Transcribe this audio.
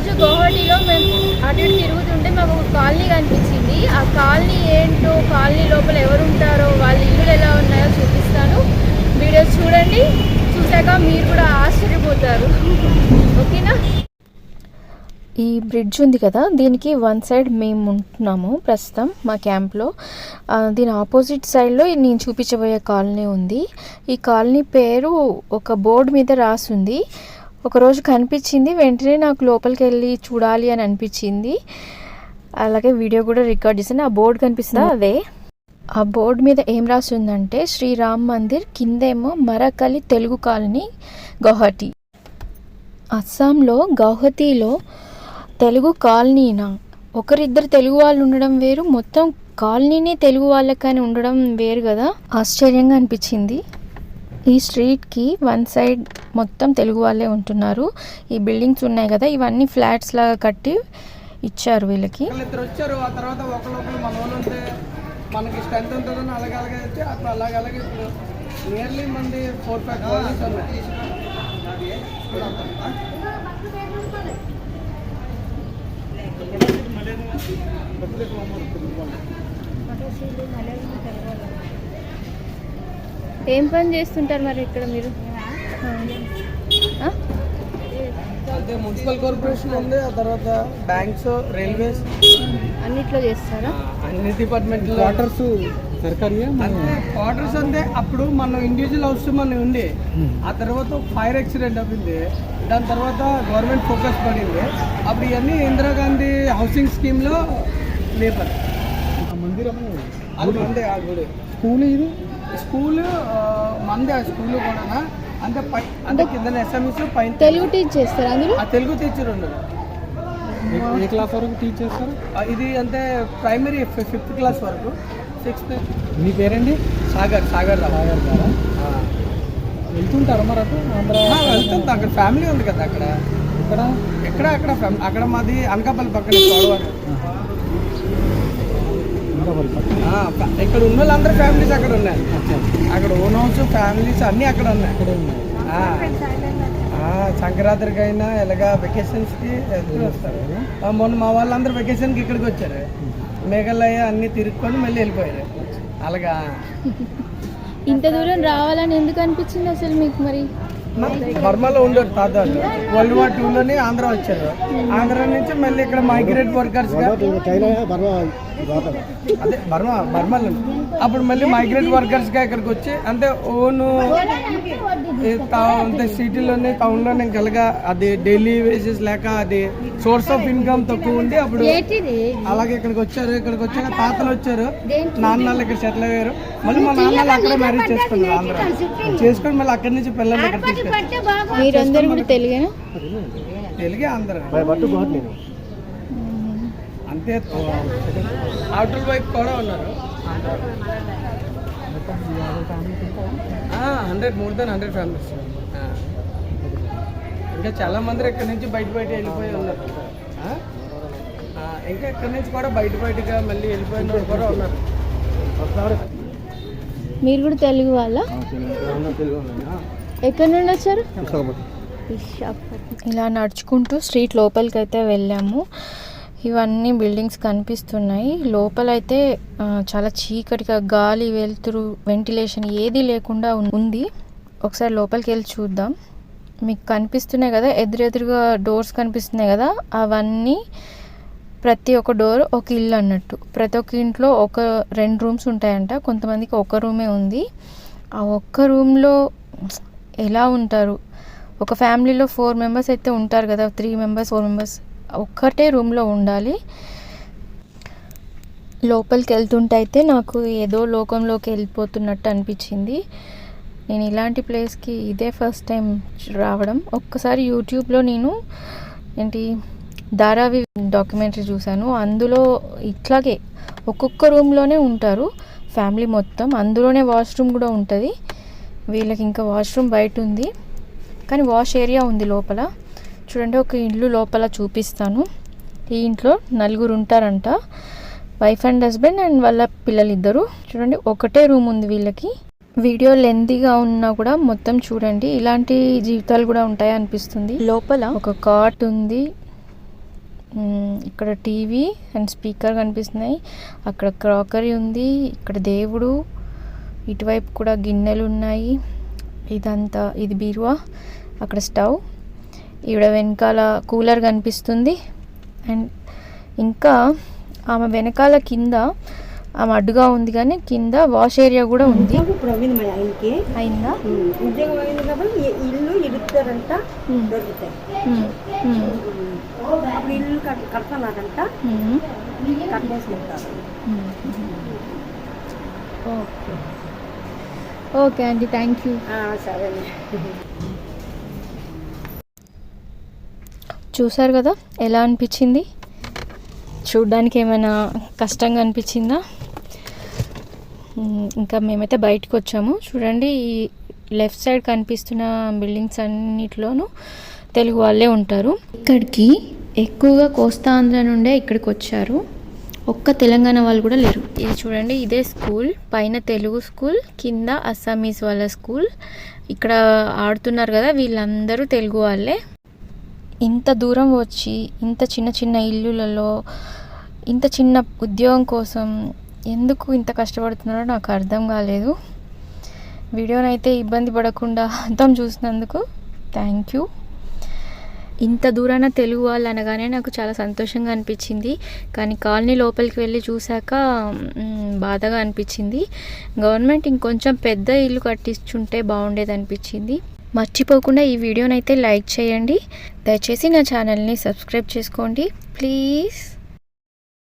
రోజు గౌహటిలో మేము అటు ఇటు తిరుగుతుంటే మాకు ఒక కాలనీ కనిపించింది. ఆ కాలనీ ఏంటో కాలనీ లోపల ఎవరు ఉంటారో వాళ్ళ ఇల్లులు ఎలా ఉన్నాయో చూపిస్తాను. వీడియోస్ చూడండి. చూశాక మీరు కూడా ఆశ్చర్యపోతారు. ఓకేనా? ఈ బ్రిడ్జ్ ఉంది కదా దీనికి వన్ సైడ్ మేము ఉంటున్నాము ప్రస్తుతం మా క్యాంప్లో. దీని ఆపోజిట్ సైడ్లో నేను చూపించబోయే కాలనీ ఉంది. ఈ కాలనీ పేరు ఒక బోర్డు మీద రాసుంది. ఒకరోజు కనిపించింది వెంటనే నాకు లోపలికి వెళ్ళి చూడాలి అని అనిపించింది. అలాగే వీడియో కూడా రికార్డ్ చేశాను. ఆ బోర్డు కనిపిస్తుందా? అదే. ఆ బోర్డు మీద ఏం రాసి ఉందంటే శ్రీరామ్ మందిర్ కిందేమో మరకలి తెలుగు కాలనీ గౌహటి అస్సాంలో గౌహతిలో తెలుగు కాలనీనా? ఒకరిద్దరు తెలుగు వాళ్ళు ఉండడం వేరు మొత్తం కాలనీనే తెలుగు వాళ్ళకని ఉండడం వేరు కదా? ఆశ్చర్యంగా అనిపించింది. ఈ స్ట్రీట్కి వన్ సైడ్ మొత్తం తెలుగు వాళ్ళే ఉంటున్నారు ఈ బిల్డింగ్స్ ఉన్నాయి కదా ఇవన్నీ ఫ్లాట్స్ లాగా కట్టి ఇచ్చారు వీళ్ళకి ఇద్దరు వచ్చారు ఆ తర్వాత ఒకళ్ళొకళ్ళు మన వాళ్ళు ఉంటే మనకి స్ట్రెంత్ ఉంటుందని అలాగే అలాగే అయితే అప్పుడు అలాగే అలాగే ఇప్పుడు నియర్లీ మంది ఫోర్ ఫైవ్ కాలనీస్ ఉన్నాయి ఏం పని చేస్తుంటారు మరి ఇక్కడ మీరు? మున్సిపల్ కార్పొరేషన్ ఉంది ఆ తర్వాత బ్యాంక్స్ రైల్వేస్. అన్నిట్లో చేస్తారా? అన్ని క్వార్టర్స్ సర్కారీ అంటే క్వార్టర్స్ అంటే అప్పుడు మన ఇండివిజువల్ హౌస్ మన ఉంది. ఆ తర్వాత ఫైర్ యాక్సిడెంట్ అయింది. దాని తర్వాత గవర్నమెంట్ ఫోకస్ పడింది. అప్పుడు ఇవన్నీ ఇందిరాగాంధీ హౌసింగ్ స్కీమ్లో లేబర్ అది మందే ఆ గుడి. స్కూల్ ఇది? స్కూల్ మందే ఆ స్కూల్ కూడా అంటే పై అంటే కింద ఎస్ఎంఎస్ పైన తెలుగు టీచ్ చేస్తారా అందులో? ఆ తెలుగు టీచర్ ఉండదు. ఏ క్లాస్ వరకు టీచ్ చేస్తారు? ఇది అంటే ప్రైమరీ ఫిఫ్త్ క్లాస్ వరకు. సిక్స్త్ మీ పేరేంటి సాగర్ సాగర్ రావు. సాగర్ గారా? వెళ్తుంటారు మరి అటు ఆంధ్ర వెళ్తుంది అక్కడ ఫ్యామిలీ ఉంది కదా అక్కడ. ఇక్కడ ఎక్కడ అక్కడ అక్కడ మాది అనకాపల్లి పక్కన చోడవరం. ఇంకా వాళ్ళు పక్కన. ఆ ప- ఇక్కడ ఉన్న వాళ్ళందరూ ఫ్యామిలీస్ అక్కడ ఉన్నాయి. అక్కడ ఓన్ హౌస్ ఫ్యామిలీస్ అన్నీ అక్కడ ఉన్నాయి. ఇక్కడే ఉన్నాయి. ఆ. ఆ, సంక్రాంతికి అయినా ఇలాగా వెకేషన్స్కి వెళ్తూ వస్తారు. మొన్న మా వాళ్ళందరూ వెకేషన్కి ఇక్కడికి వచ్చారు. మేఘాలయ అన్నీ తిరుక్కొని మళ్ళీ వెళ్ళిపోయారు. అలాగా. ఇంత దూరం రావాలని ఎందుకు అనిపించింది అసలు మీకు మరి? బర్మాలో ఉండేవారు తాత వాళ్ళు. వరల్డ్ వార్ టూలోనే ఆంధ్ర వచ్చారు. ఆంధ్ర నుంచి మళ్ళీ ఇక్కడ మైగ్రేట్ వర్కర్స్ అదే బర్మా బర్మాలో. అప్పుడు మళ్ళీ మైగ్రేట్ వర్కర్స్గా ఇక్కడికి వచ్చి అంటే ఓన్ అంటే సిటీలోనే టౌన్లోనే కలగా అది డైలీ వేజెస్ లేక అది సోర్స్ ఆఫ్ ఇన్కమ్ తక్కువ ఉండి అప్పుడు అలాగే ఇక్కడికి వచ్చారు ఇక్కడికి వచ్చాక తాతలు వచ్చారు. నాన్నలు ఇక్కడ సెటిల్ అయ్యారు. మళ్ళీ మా నాన్నలు అక్కడే మ్యారేజ్ చేసుకున్నారు ఆంధ్ర. చేసుకొని మళ్ళీ అక్కడి నుంచి పిల్లల్ని ఇక్కడ మీరందరూ కూడా తెలుగేనా? తెలుగే ఆంధ్ర అంతే. అవుటర్ వైపు కూడా ఉన్నారు. Hundred more than hundred families ఇంకా చాలా మంది ఇక్కడ నుంచి బయట బయట వెళ్ళిపోయి ఉన్నారు. ఇంకా ఇక్కడ నుంచి కూడా బయట బయటగా మళ్ళీ వెళ్ళిపోయిన వాళ్ళు కూడా ఉన్నారు. మీరు కూడా తెలుగు వాళ్ళ. ఎక్కడి నుండి వచ్చారు? ఇలా నడుచుకుంటూ స్ట్రీట్ లోపలికి అయితే వెళ్ళాము. ఇవన్నీ బిల్డింగ్స్ కనిపిస్తున్నాయి. లోపలైతే చాలా చీకటిగా గాలి వెలుతురు వెంటిలేషన్ ఏది లేకుండా ఉంది. ఒకసారి లోపలికి వెళ్ళి చూద్దాం. మీకు కనిపిస్తున్నాయి కదా ఎదురెదురుగా డోర్స్ కనిపిస్తున్నాయి కదా అవన్నీ ప్రతి ఒక్క డోర్ ఒక ఇల్లు అన్నట్టు. ప్రతి ఒక్క ఇంట్లో ఒక రెండు రూమ్స్ ఉంటాయంట. కొంతమందికి ఒక రూమే ఉంది. ఆ ఒక్క రూమ్లో ఎలా ఉంటారు? ఒక ఫ్యామిలీలో ఫోర్ మెంబర్స్ అయితే ఉంటారు కదా త్రీ మెంబర్స్ ఫోర్ మెంబర్స్ ఒక్కటే రూమ్లో ఉండాలి. లోపలికి వెళ్తుంటే అయితే నాకు ఏదో లోకంలోకి వెళ్ళిపోతున్నట్టు అనిపించింది. నేను ఇలాంటి ప్లేస్కి ఇదే ఫస్ట్ టైం రావడం. ఒక్కసారి యూట్యూబ్లో నేను ఏంటి ధారావి డాక్యుమెంటరీ చూశాను. అందులో ఇట్లాగే ఒక్కొక్క రూమ్లోనే ఉంటారు ఫ్యామిలీ మొత్తం. అందులోనే వాష్రూమ్ కూడా ఉంటుంది. వీళ్ళకి ఇంకా వాష్రూమ్ బయట ఉంది. కానీ వాష్ ఏరియా ఉంది లోపల. చూడండి ఒక ఇల్లు లోపల చూపిస్తాను. ఈ ఇంట్లో నలుగురు ఉంటారంట. వైఫ్ అండ్ హస్బెండ్ అండ్ వాళ్ళ పిల్లలు ఇద్దరు చూడండి ఒకటే రూమ్ ఉంది వీళ్ళకి. వీడియో లెంతీగా ఉన్నా కూడా మొత్తం చూడండి. ఇలాంటి జీవితాలు కూడా ఉంటాయి అనిపిస్తుంది. లోపల ఒక కాట్ ఉంది. ఇక్కడ టీవీ అండ్ స్పీకర్ కనిపిస్తున్నాయి. అక్కడ క్రాకరీ ఉంది. ఇక్కడ దేవుడు. ఇటువైపు కూడా గిన్నెలు ఉన్నాయి ఇదంతా ఇది బీరువా? అక్కడ స్టవ్. ఈవిడ వెనకాల కూలర్ కనిపిస్తుంది. అండ్ ఇంకా ఆమె వెనకాల కింద ఆమె అడ్డుగా ఉంది కానీ కింద వాష్ ఏరియా కూడా ఉంది. ఉద్యోగం ఇప్పుడు అయింది మరి ఆయనకి? అయిందా? ఉమ్, ఉద్యోగం అయింది కాబట్టి ఈ ఇల్లు ఇడుతారంట ఉమ్. దొరుకుతాయి. మ్మ్, మ్మ్, అప్పుడు ఇల్లు కట్ కడుతున్నారంట మ్మ్. కట్టేసుకుంటారు ఓకే. ఓకే అండి థ్యాంక్ యూ సరే చూసారు కదా ఎలా అనిపించింది? చూడ్డానికి ఏమైనా కష్టంగా అనిపించిందా? ఇంకా మేమైతే బయటకు వచ్చాము. చూడండి ఈ లెఫ్ట్ సైడ్ కనిపిస్తున్న బిల్డింగ్స్ అన్నిటిలోనూ తెలుగు వాళ్ళే ఉంటారు. ఇక్కడికి ఎక్కువగా కోస్తాంధ్ర నుండే ఇక్కడికి వచ్చారు. ఒక్క తెలంగాణ వాళ్ళు కూడా లేరు. ఇది చూడండి ఇదే స్కూల్. పైన తెలుగు స్కూల్ కింద అస్సామీస్ వాళ్ళ స్కూల్. ఇక్కడ ఆడుతున్నారు కదా వీళ్ళందరూ తెలుగు వాళ్ళే. ఇంత దూరం వచ్చి ఇంత చిన్న చిన్న ఇల్లులలో ఇంత చిన్న ఉద్యోగం కోసం ఎందుకు ఇంత కష్టపడుతున్నారో నాకు అర్థం కాలేదు. వీడియోనైతే ఇబ్బంది పడకుండా అర్థం చూసినందుకు థ్యాంక్ యూ. ఇంత దూరాన తెలుగు వాళ్ళు అనగానే నాకు చాలా సంతోషంగా అనిపించింది. కానీ కాలనీ లోపలికి వెళ్ళి చూశాక బాధగా అనిపించింది. గవర్నమెంట్ ఇంకొంచెం పెద్ద ఇల్లు కట్టించుంటే బాగుండేది అనిపించింది. మర్చిపోకుండా ఈ వీడియోనైతే లైక్ చేయండి. దయచేసి నా ఛానల్ని సబ్స్క్రైబ్ చేసుకోండి. ప్లీజ్.